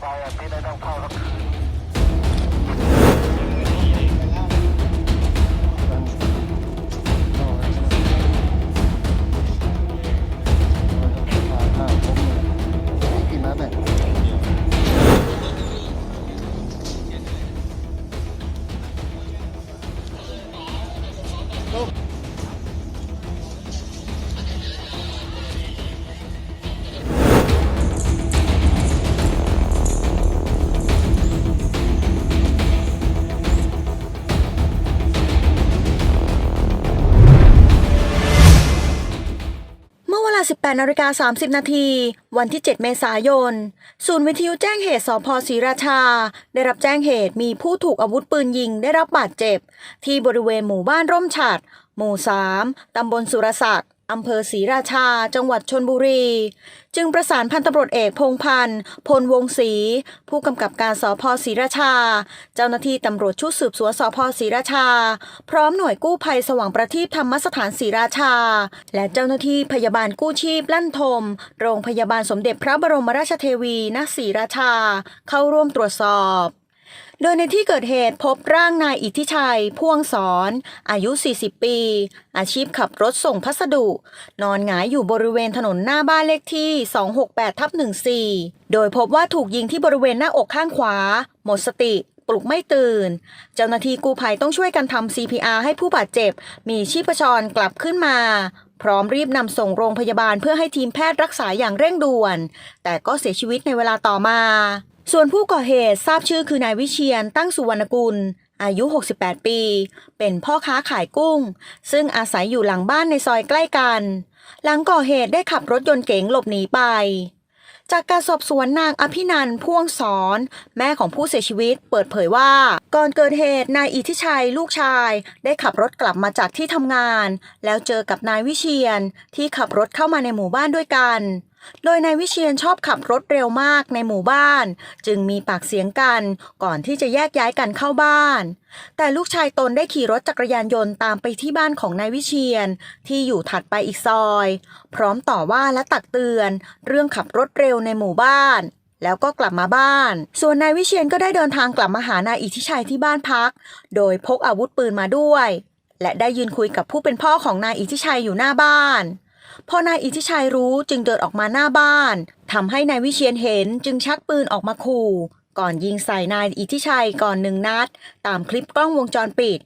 ไปอะพี่ 18นาฬิกา30 นาที วันที่ 7 เมษายน ศูนย์วิทยุแจ้งเหตุสพศรีราชา ได้รับแจ้งเหตุมีผู้ถูกอาวุธปืนยิงได้รับบาดเจ็บ ที่บริเวณหมู่บ้านร่มฉัดหมู่ 3 ตำบลสุรศักดิ์ อำเภอศรีราชา จังหวัดชนบุรี จึงประสานพันตำรวจเอกพงพันธ์พลวงศรีผู้กำกับการสพศรีราชา เจ้าหน้าที่ตำรวจชุดสืบสวนสพศรีราชา พร้อมหน่วยกู้ภัยสว่างประทีปธรรมสถานศรีราชา และเจ้าหน้าที่พยาบาลกู้ชีพลั่นทม โรงพยาบาลสมเด็จพระบรมราชเทวีณศรีราชา เข้าร่วมตรวจสอบ โดยในที่เกิดเหตุพบร่างนายอิทธิชัย พ่วงสอน อายุ 40 ปี อาชีพขับรถส่งพัสดุ นอนหงายอยู่บริเวณถนนหน้าบ้านเลขที่ 268ทับ14 โดยพบว่าถูกยิงที่บริเวณหน้าอกข้างขวา หมดสติ ปลุกไม่ตื่น เจ้าหน้าที่กู้ภัยต้องช่วยกันทำ CPR ให้ผู้บาดเจ็บ มีชีพจรกลับขึ้นมาพร้อมรีบนำส่งโรงพยาบาลเพื่อให้ทีมแพทย์รักษาอย่างเร่งด่วน แต่ก็เสียชีวิตในเวลาต่อมา ส่วนผู้ก่อเหตุทราบชื่อคือนายวิเชียนตั้งสุวรรณกุล อายุ 68 ปี เป็นพ่อค้าขายกุ้ง ซึ่งอาศัยอยู่หลังบ้านในซอยใกล้กัน หลังก่อเหตุได้ขับรถยนต์เก๋งหลบหนีไปจากการสอบสวนนางอภินันพ่วงสอน แม่ของผู้เสียชีวิตเปิดเผยว่า ก่อนเกิดเหตุนายอิทธิชัยลูกชาย ได้ขับรถกลับมาจากที่ทำงาน แล้วเจอกับนายวิเชียนที่ขับรถเข้ามาในหมู่บ้านด้วยกัน โดยนายวิเชียนชอบขับรถเร็วมากในหมู่บ้าน จึงมีปากเสียงกันก่อนที่จะแยกย้ายกันเข้าบ้าน แต่ลูกชายตนได้ขี่รถจักรยานยนต์ตามไปที่บ้านของนายวิเชียนที่อยู่ถัดไปอีกซอย พร้อมต่อว่าและตักเตือน เรื่องขับรถเร็วในหมู่บ้านแล้วก็กลับมาบ้าน ส่วนนายวิเชียนก็ได้เดินทางกลับมาหานายอิทธิชัยที่บ้านพัก โดยพกอาวุธปืนมาด้วย และได้ยืนคุยกับผู้เป็นพ่อของนายอิทธิชัยอยู่หน้าบ้าน พอนายอิทธิชัยรู้จึงเดินออกมาหน้าบ้านทำให้นายวิเชียนเห็นจึงชักปืนออกมาขู่ ก่อนยิงใส่นายอิทธิชัยก่อนหนึ่งนัด ตามคลิปกล้องวงจรปิด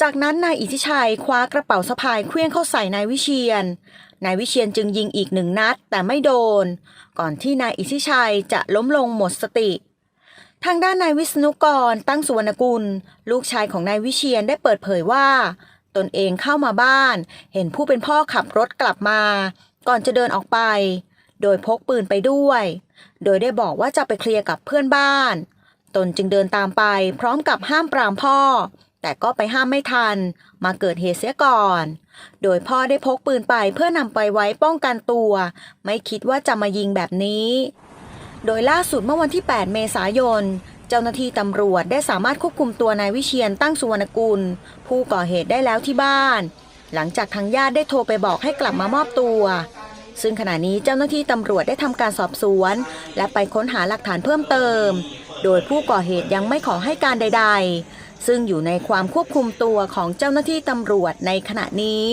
จากนั้นนายอิทธิชัยคว้ากระเป๋าสะพายเคลื่องเข้าใส่นายวิเชียนนายวิเชียนจึงยิงอีกหนึ่งนัดแต่ไม่โดน ก่อนที่นายอิทธิชัยจะล้มลงหมดสติทางด้านนายวิษณุกรตั้งสุวรรณกุล ลูกชายของนายวิเชียนได้เปิดเผยว่า ตนเองเข้ามาบ้าน เห็นผู้เป็นพ่อขับรถกลับมา ก่อนจะเดินออกไป โดยพกปืนไปด้วย โดยได้บอกว่าจะไปเคลียร์กับเพื่อนบ้าน ตนจึงเดินตามไป พร้อมกับห้ามปรามพ่อ แต่ก็ไปห้ามไม่ทัน มาเกิดเหตุเสียก่อน โดยพ่อได้พกปืนไปเพื่อนำไปไว้ป้องกันตัว ไม่คิดว่าจะมายิงแบบนี้ โดยล่าสุดเมื่อวันที่ 8 เมษายน เจ้าหน้าที่ตำรวจได้สามารถควบคุมตัวนายวิเชียนตั้งสุวรรณกุล ผู้ก่อเหตุได้แล้วที่บ้าน หลังจากทางญาติได้โทรไปบอกให้กลับมามอบตัว ซึ่งขณะนี้เจ้าหน้าที่ตำรวจได้ทำการสอบสวน และไปค้นหาหลักฐานเพิ่มเติม โดยผู้ก่อเหตุยังไม่ขอให้การใด ๆ ซึ่งอยู่ในความควบคุมตัวของเจ้าหน้าที่ตำรวจในขณะนี้